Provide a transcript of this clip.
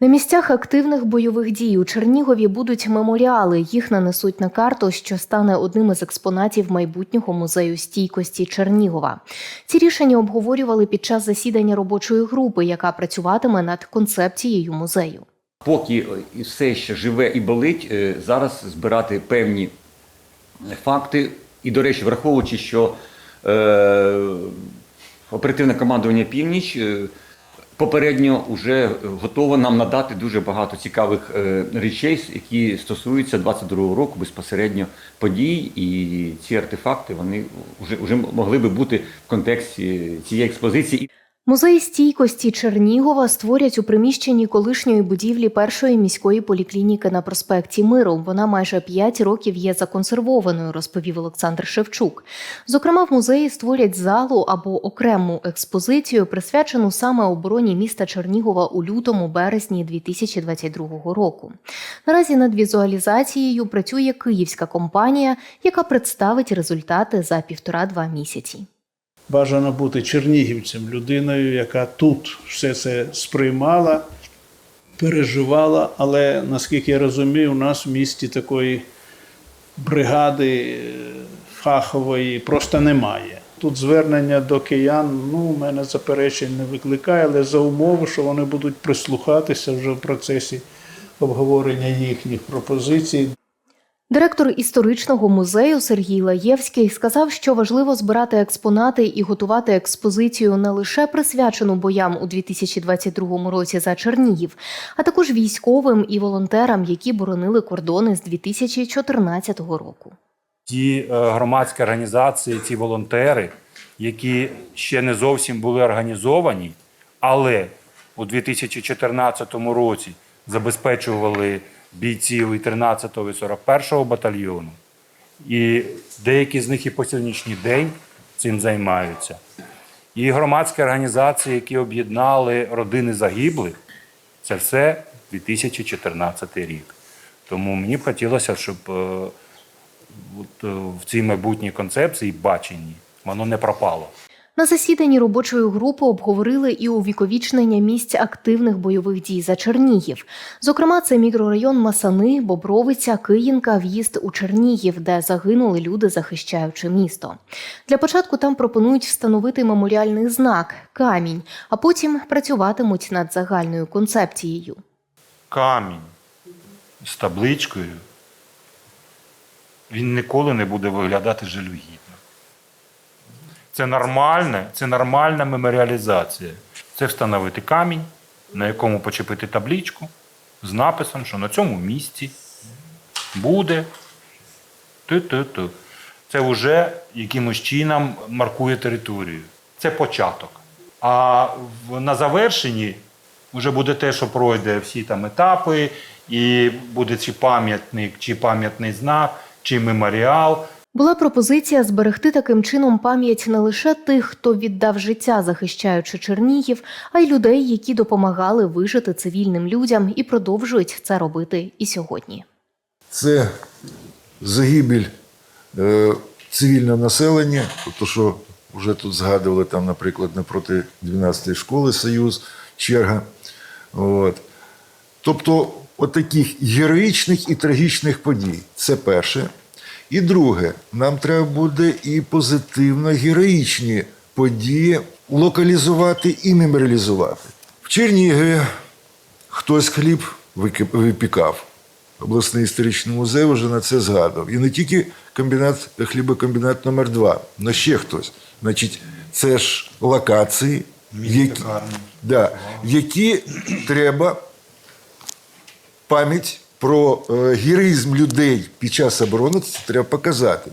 На місцях активних бойових дій у Чернігові будуть меморіали. Їх нанесуть на карту, що стане одним із експонатів майбутнього музею стійкості Чернігова. Ці рішення обговорювали під час засідання робочої групи, яка працюватиме над концепцією музею. Поки все ще живе і болить, е, зараз збирати певні факти. І, до речі, враховуючи, що е, оперативне командування Північ е, попередньо вже готово нам надати дуже багато цікавих е, речей, які стосуються 22-го року безпосередньо подій. І ці артефакти вони вже, вже могли би бути в контексті цієї експозиції. Музей стійкості Чернігова створять у приміщенні колишньої будівлі першої міської поліклініки на проспекті Миру. Вона майже 5 років є законсервованою, розповів Олександр Шевчук. Зокрема, в музеї створять залу або окрему експозицію, присвячену саме обороні міста Чернігова у лютому березні 2022 року. Наразі над візуалізацією працює київська компанія, яка представить результати за півтора-два місяці. Бажано бути чернігівцем, людиною, яка тут все це сприймала, переживала, але наскільки я розумію, у нас в місті такої бригади е, фахової просто немає. Тут звернення до киян, ну, у мене заперечень не викликає, але за умови, що вони будуть прислухатися вже в процесі обговорення їхніх пропозицій. Директор історичного музею Сергій Лаєвський сказав, що важливо збирати експонати і готувати експозицію не лише присвячену боям у 2022 році за Чернігів, а також військовим і волонтерам, які боронили кордони з 2014 року. ті е, громадські організації, ті волонтери, які ще не зовсім були організовані, але у 2014 році забезпечували бійців і 13-го і 41-го батальйону. І деякі з них і по сьогоднішній день цим займаються. І громадські організації, які об'єднали родини загиблих, це все 2014 рік. Тому мені б хотілося, щоб е, от, е, в цій майбутній концепції баченні воно не пропало. На засіданні робочої групи обговорили і увіковічнення місць активних бойових дій за Чернігів. Зокрема, це мікрорайон Масани, Бобровиця, Київка, в'їзд у Чернігів, де загинули люди, захищаючи місто. Для початку там пропонують встановити меморіальний знак камінь, а потім працюватимуть над загальною концепцією. Камінь з табличкою він ніколи не буде виглядати жалюгідно. Це нормальне, це нормальна меморіалізація. Це встановити камінь, на якому почепити табличку з написом, що на цьому місці буде ту-ту-ту. Це вже якимось чином маркує територію. Це початок. А на завершенні вже буде те, що пройде всі там етапи, і буде чи пам'ятник, чи пам'ятний знак, чи меморіал. Була пропозиція зберегти таким чином пам'ять не лише тих, хто віддав життя, захищаючи Чернігів, а й людей, які допомагали вижити цивільним людям і продовжують це робити і сьогодні. Це загибель е, цивільного населення, тобто, що вже тут згадували, там, наприклад, напроти 12-ї школи Союз, черга. От. Тобто, от героїчних і трагічних подій. Це перше. І друге, нам треба буде і позитивно героїчні події локалізувати і меморіалізувати. В Чернігові хтось хліб випікав. Обласний історичний музей вже на це згадував. І не тільки комбінат, хлібокомбінат номер 2 але ще хтось. Значить, це ж локації, які, да, які треба пам'ять про е, героїзм людей під час оборони це треба показати.